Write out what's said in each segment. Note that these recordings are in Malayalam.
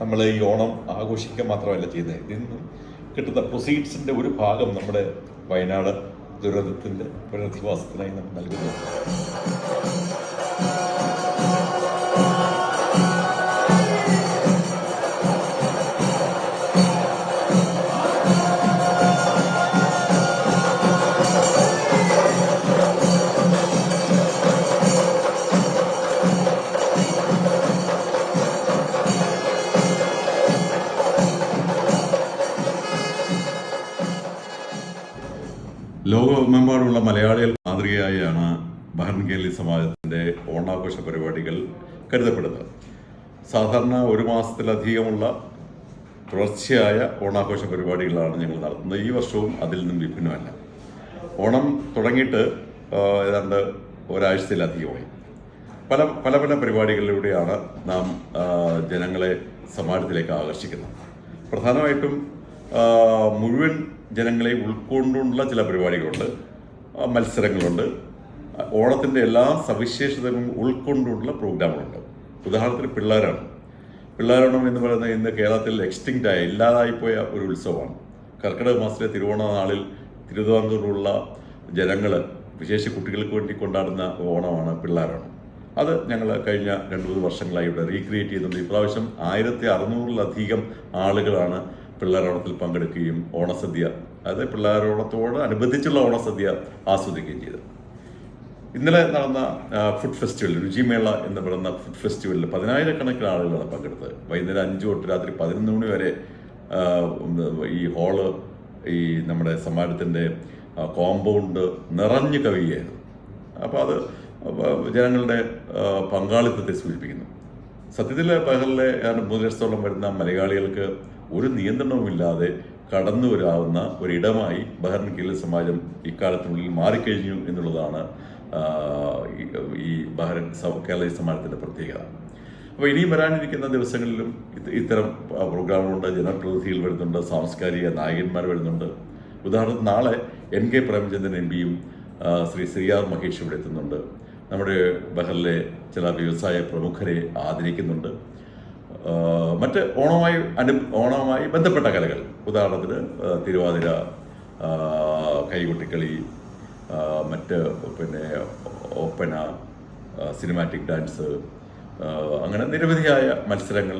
നമ്മൾ ഈ ഓണം ആഘോഷിക്കുക മാത്രമല്ല ചെയ്യുന്നത്. ഇതിൽ നിന്നും കിട്ടുന്ന പ്രൊസീഡ്സിന്റെ ഒരു ഭാഗം നമ്മുടെ വയനാട് ദുരന്തത്തിന്റെ പുനരധിവാസത്തിനായി നമ്മൾ നൽകുന്നു ലോകമെമ്പാടുമുള്ള മലയാളികൾ മാതൃകയായാണ് ബഹ്റൻ സമാജത്തിന്റെ ഓണാഘോഷ പരിപാടികൾ കരുതപ്പെടുന്നത്. സാധാരണ ഒരു മാസത്തിലധികമുള്ള തുടർച്ചയായ ഓണാഘോഷ പരിപാടികളാണ് ഞങ്ങൾ നടത്തുന്നത്. ഈ വർഷവും അതിൽ നിന്നും വിഭിന്നമല്ല. ഓണം തുടങ്ങിയിട്ട് ഏതാണ്ട് ഒരാഴ്ചയിലധികമായി. പല പല പല പരിപാടികളിലൂടെയാണ് നാം ജനങ്ങളെ സമാജത്തിലേക്ക് ആകർഷിക്കുന്നത്. പ്രധാനമായിട്ടും മുഴുവൻ ജനങ്ങളെ ഉൾക്കൊണ്ടുള്ള ചില പരിപാടികളുണ്ട്. മത്സരങ്ങളുണ്ട്. ഓണത്തിന്റെ എല്ലാ സവിശേഷതകളും ഉൾക്കൊണ്ടുള്ള പ്രോഗ്രാമുകളുണ്ട്. ഉദാഹരണത്തിന് പിള്ളേരാണ്. പിള്ളേരോണം എന്ന് പറയുന്നത് ഇന്ന് കേരളത്തിൽ എക്സ്റ്റിങ്റ്റ് ആയ ഇല്ലാതായിപ്പോയ ഒരു ഉത്സവമാണ്. കർക്കിടക മാസത്തിലെ തിരുവോണ നാളിൽ തിരുവിതാംകൂറിലുള്ള ജനങ്ങൾ വിശേഷ കുട്ടികൾക്ക് വേണ്ടി കൊണ്ടാടുന്ന ഓണമാണ് പിള്ളേരോണം. അത് ഞങ്ങൾ കഴിഞ്ഞ രണ്ട് മൂന്ന് വർഷങ്ങളായി ഇവിടെ റീക്രിയേറ്റ് ചെയ്യുന്നുണ്ട്. ഇപ്രാവശ്യം ആയിരത്തി അറുന്നൂറിലധികം ആളുകളാണ് പിള്ളേരോണത്തിൽ പങ്കെടുക്കുകയും ഓണസദ്യ അതായത് പിള്ളേരോണത്തോട് അനുബന്ധിച്ചുള്ള ഓണസദ്യ ആസ്വദിക്കുകയും ചെയ്തു. ഇന്നലെ നടന്ന ഫുഡ് ഫെസ്റ്റിവൽ രുചിമേള എന്ന് പറയുന്ന ഫുഡ് ഫെസ്റ്റിവലിൽ പതിനായിരക്കണക്കിന് ആളുകളാണ് പങ്കെടുത്തത്. വൈകുന്നേരം അഞ്ച് തൊട്ട് രാത്രി പതിനൊന്ന് മണി വരെ ഈ ഹാൾ ഈ നമ്മുടെ സമ്മാനത്തിന്റെ കോമ്പൗണ്ട് നിറഞ്ഞു കവിയായിരുന്നു അപ്പോൾ അത് ജനങ്ങളുടെ പങ്കാളിത്തത്തെ സൂചിപ്പിക്കുന്നു. സത്യത്തിൽ ബഹറിലെ മൂന്ന് ലക്ഷത്തോളം വരുന്ന മലയാളികൾക്ക് ഒരു നിയന്ത്രണവുമില്ലാതെ കടന്നു വരാവുന്ന ഒരിടമായി ബഹറിൻ കീഴിൽ സമാജം ഇക്കാലത്തിനുള്ളിൽ മാറിക്കഴിഞ്ഞു എന്നുള്ളതാണ് ഈ- ബഹ്റിൻ കേരള സമാജത്തിന്റെ പ്രത്യേകത. അപ്പോൾ ഇനിയും വരാനിരിക്കുന്ന ദിവസങ്ങളിലും ഇത്തരം പ്രോഗ്രാമുകളുണ്ട്. ജനപ്രതിനിധികൾ വരുന്നുണ്ട് സാംസ്കാരിക നായകന്മാർ വരുന്നുണ്ട്. ഉദാഹരണത്തിന് നാളെ എൻ കെ പ്രേമചന്ദ്രൻ എം പിയും ശ്രീ ശ്രീ ആർ മഹേഷ് ഇവിടെ എത്തുന്നുണ്ട്. നമ്മുടെ ബഹറിലെ ചില വ്യവസായ പ്രമുഖരെ ആദരിക്കുന്നുണ്ട്. മറ്റ് ഓണവുമായി അനു ഓണവുമായി ബന്ധപ്പെട്ട കലകൾ. ഉദാഹരണത്തിന് തിരുവാതിര കൈകൊട്ടിക്കളി മറ്റ് പിന്നെ ഓപ്പന സിനിമാറ്റിക് ഡാൻസ് അങ്ങനെ നിരവധിയായ മത്സരങ്ങൾ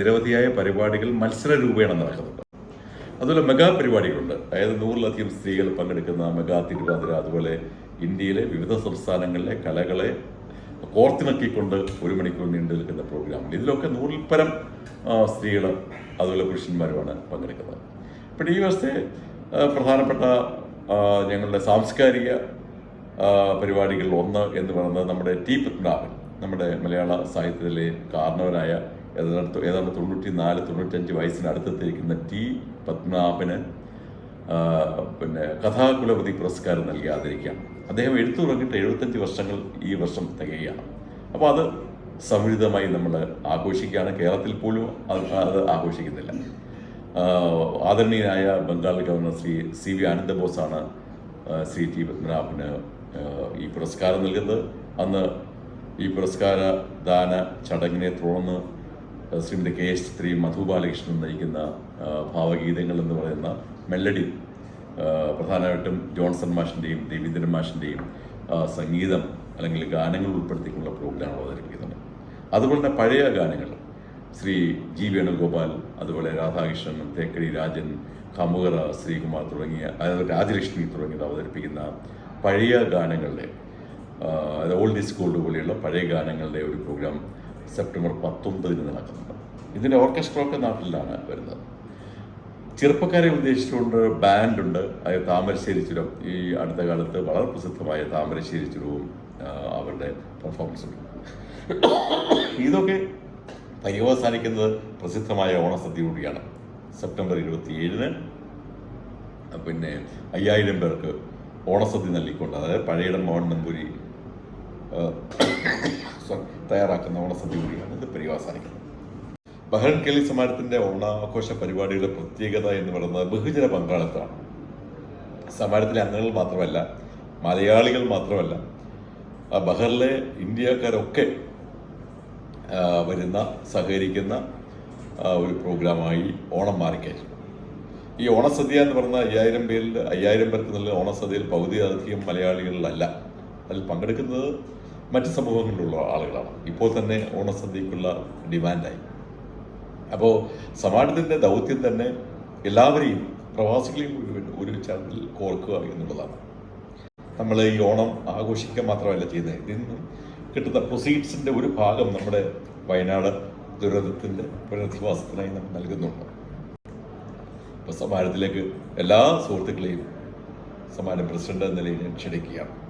നിരവധിയായ പരിപാടികൾ മത്സര രൂപേണ നടക്കുന്നുണ്ട്. അതുപോലെ മെഗാ പരിപാടികളുണ്ട്. അതായത് നൂറിലധികം സ്ത്രീകൾ പങ്കെടുക്കുന്ന മെഗാ തിരുവാതിര അതുപോലെ ഇന്ത്യയിലെ വിവിധ സംസ്ഥാനങ്ങളിലെ കലകളെ കോർത്തിണക്കിക്കൊണ്ട് ഒരു മണിക്കൂർ നീണ്ടു നിൽക്കുന്ന പ്രോഗ്രാമിൽ ഇതിലൊക്കെ നൂറിൽ പരം സ്ത്രീകൾ അതുപോലെ പുരുഷന്മാരുമാണ് പങ്കെടുക്കുന്നത്. അപ്പോൾ ഈ വർഷത്തെ പ്രധാനപ്പെട്ട ഞങ്ങളുടെ സാംസ്കാരിക പരിപാടികളിൽ ഒന്ന് എന്ന് പറയുന്നത് നമ്മുടെ ടി പത്മനാഭൻ നമ്മുടെ മലയാള സാഹിത്യത്തിലെ കാരണവരായ ഏതാണ്ട് ഏതാണ്ട് തൊണ്ണൂറ്റി നാല് തൊണ്ണൂറ്റഞ്ച് വയസ്സിനടുത്തെത്തിയിരിക്കുന്ന ടി പത്മനാഭന് പിന്നെ കഥാകുലപതി പുരസ്കാരം നൽകി അദ്ദേഹം എഴുത്തു തുടങ്ങിയിട്ട് എഴുപത്തഞ്ച് വർഷങ്ങൾ ഈ വർഷം തികയുകയാണ്. അപ്പോൾ അത് സമുചിതമായി നമ്മൾ ആഘോഷിക്കുകയാണ്. കേരളത്തിൽ പോലും അത് ആഘോഷിക്കുന്നില്ല. ആദരണീയനായ Bengal governor Shri C V ആനന്ദബോസാണ് Shri T പത്മനാഭന് ഈ പുരസ്കാരം നൽകുന്നത്. അന്ന് ഈ പുരസ്കാര ദാന ചടങ്ങിനെ തുടർന്ന് ശ്രീമതി കെ എസ് ചിത്രി മധു ബാലകൃഷ്ണൻ നയിക്കുന്ന ഭാവഗീതങ്ങൾ എന്ന് പറയുന്ന മെല്ലഡി പ്രധാനമായിട്ടും ജോൺസൺ മാഷിന്റെയും ദേവീന്ദ്രൻ മാഷിന്റെയും സംഗീതം അല്ലെങ്കിൽ ഗാനങ്ങൾ ഉൾപ്പെടുത്തിക്കുള്ള പ്രോഗ്രാം അവതരിപ്പിക്കുന്നുണ്ട്. അതുപോലെ തന്നെ പഴയ ഗാനങ്ങൾ ശ്രീ ജി വേണുഗോപാൽ അതുപോലെ രാധാകൃഷ്ണൻ തേക്കടി രാജൻ കമുകറ ശ്രീകുമാർ തുടങ്ങിയ രാജലക്ഷ്മി തുടങ്ങിയത് അവതരിപ്പിക്കുന്ന പഴയ ഗാനങ്ങളുടെ ഓൾഡ് ഈസ് ഗോൾഡ് പോലെയുള്ള പഴയ ഗാനങ്ങളുടെ ഒരു പ്രോഗ്രാം സെപ്റ്റംബർ പത്തൊമ്പതിന് നടക്കുന്നുണ്ട്. ഇതിന്റെ ഓർക്കസ്ട്ര ഒക്കെ നാട്ടിലാണ് വരുന്നത്. ചെറുപ്പക്കാരെ ഉദ്ദേശിച്ചുകൊണ്ട് ബാൻഡുണ്ട്. അത് താമരശ്ശേരി ചുരം ഈ അടുത്ത കാലത്ത് വളരെ പ്രസിദ്ധമായ താമരശ്ശേരി ചുരവും അവരുടെ പെർഫോമൻസ് ഇതൊക്കെ പര്യവസാനിക്കുന്നത് പ്രസിദ്ധമായ ഓണസദ്യ കൂടിയാണ്. സെപ്റ്റംബർ ഇരുപത്തിയേഴിന് പിന്നെ അയ്യായിരം പേർക്ക് ഓണസദ്യ നൽകിക്കൊണ്ട് അതായത് പഴയിടം മോഹൻ നമ്പൂരി ആ, തയ്യാറാക്കുന്ന ഓണസദ്യ കൂടിയാണ് ഇത് പര്യവസാനിക്കുന്നത് ബഹൻ കേളി സമാരത്തിന്റെ ഓണാഘോഷ പരിപാടിയുടെ പ്രത്യേകത എന്ന് പറയുന്നത് ബഹുജന പങ്കാളിത്തമാണ്. സമാരത്തിലെ അംഗങ്ങൾ മാത്രമല്ല മലയാളികൾ മാത്രമല്ല ബഹറിലെ ഇന്ത്യക്കാരൊക്കെ വരുന്ന സഹകരിക്കുന്ന ഒരു പ്രോഗ്രാമായി ഓണം മാറിക്കഴിഞ്ഞു. ഈ ഓണസദ്യ എന്ന് പറഞ്ഞ അയ്യായിരം പേരിൽ അയ്യായിരം പേർക്ക് നല്ല ഓണസദ്യയിൽ പകുതി അധികം മലയാളികളിലല്ല. അതിൽ പങ്കെടുക്കുന്നത് മറ്റ് സമൂഹങ്ങളിലുള്ള ആളുകളാണ്. ഇപ്പോൾ തന്നെ ഓണസദ്യക്കുള്ള ഡിമാൻഡായി. അപ്പോൾ സമാജത്തിന്റെ ദൗത്യം തന്നെ എല്ലാവരെയും പ്രവാസികളെയും ഒരു ചാനലിൽ കോർക്കുക എന്നുള്ളതാണ്. നമ്മൾ ഈ ഓണം ആഘോഷിക്കുക മാത്രമല്ല ചെയ്യുന്നത്. ഇതിൽ നിന്നും കിട്ടുന്ന പ്രൊസീഡ്സിന്റെ ഒരു ഭാഗം നമ്മുടെ വയനാട് ദുരന്തത്തിന്റെ പുനരധിവാസത്തിനായി നമ്മൾ നൽകുന്നുണ്ട്. അപ്പോൾ സമാജത്തിലേക്ക് എല്ലാ സുഹൃത്തുക്കളെയും സമാജ പ്രസിഡന്റ് എന്ന നിലയിൽ ക്ഷണിക്കുകയാണ്.